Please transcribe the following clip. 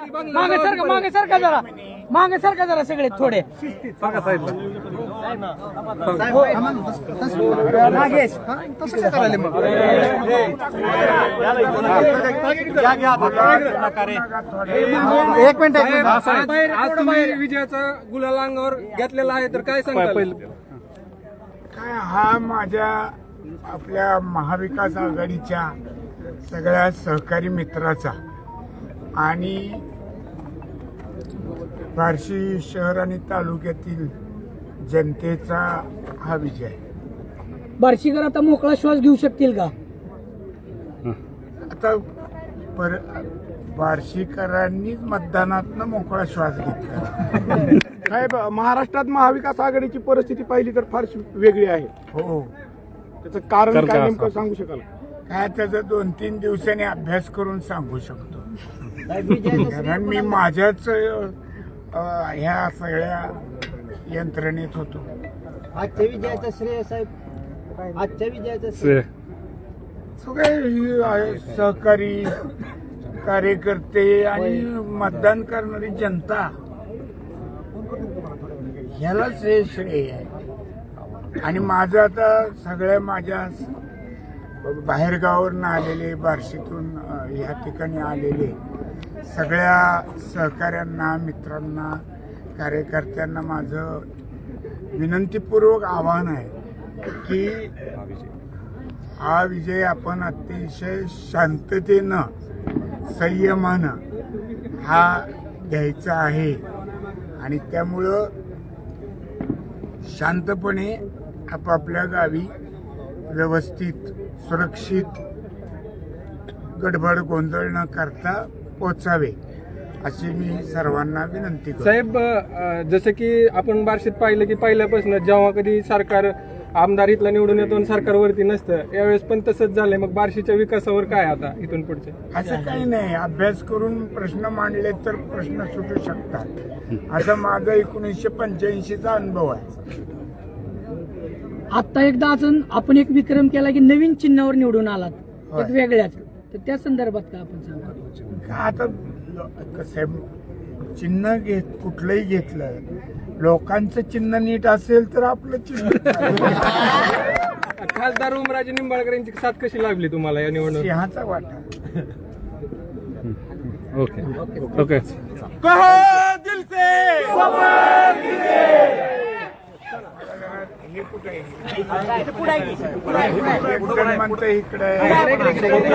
मागे सारखा मागे सारखा जरा मागे? सारखा जरा सगळे थोडे एक मिनिट. आज तुम्ही विजयाचा गुलाल अंगावर घेतलेला आहे तर काय सांगाल काय हा माझ्या आपल्या महाविकास आघाडीच्या सगळ्या सहकारी मित्राचा आणि बार्शी शहर आणि तालुक्यातील जनतेचा हा विजय. आहे. बार्शीकर आता मोकळा श्वास घेऊ शकतील का? आता पर बार्शीकरांनीच मतदानातनं मोकळा श्वास घेतला. साहेब महाराष्ट्रात महाविकास आघाडीची परिस्थिती पाहिली तर फार वेगळी आहे. हो. त्याचं कारण काय नेमकं सांगू शकाल? काय त्याचा दोन तीन दिवसांनी अभ्यास करून सांगू शकतो. कारण मी माझ्याच ह्या सगळ्या यंत्रणेत होतो. आजच्या विजयाचं श्रेय साहेब? आजच्या विजयाचं श्रेय? सगळे ही सहकारी कार्यकर्ते आणि मतदान करणारी जनता. ह्यालाच हे श्रेय आहे. आणि माझं आता सगळ्या माझ्या बाहेरगावावरून आलेले बार्शीतून ह्या ठिकाणी आलेले सगळ्या सहकाऱ्यांना मित्रांना कार्यकर्त्यांना माझं विनंतीपूर्वक आव्हान आहे की हा विजय आपण अतिशय शांततेनं संयमानं हा घ्यायचा आहे. आणि त्यामुळं शांतपणे आपापल्या गावी व्यवस्थित सुरक्षित गडबड गोंधळ न करता पोचावे अशी मी सर्वांना विनंती करतो. साहेब अ, जसं की आपण बार्शीत पाहिलं की पहिल्यापासून जेव्हा कधी सरकार आमदार इथला निवडून येतो आणि सरकारवरती नसतं यावेळेस पण तसंच झालंय. मग बार्शीच्या विकासावर काय आता इथून पुढचे? असं काही नाही. अभ्यास करून प्रश्न मांडले तर प्रश्न सुटू शकतात. असा माझा एकोणीसशे पंच्याऐंशीचा अनुभव आहे. आता एकदा अजून आपण एक विक्रम केला की नवीन चिन्हावर निवडून आलात. होय. एक वेगळ्याच. तर त्या संदर्भात का आपण सांगा का आता कसं आहे, चिन्ह घेत कुठलंही घेतलं लोकांचं चिन्ह नीट असेल तर आपलं चिन्ह. खासदार उमराजे निंबाळकर यांची साथ कशी लागली तुम्हाला या निवडणूक सिंहाचा वाटा ओके ओके हे कुठे आहे म्हणतं इकडे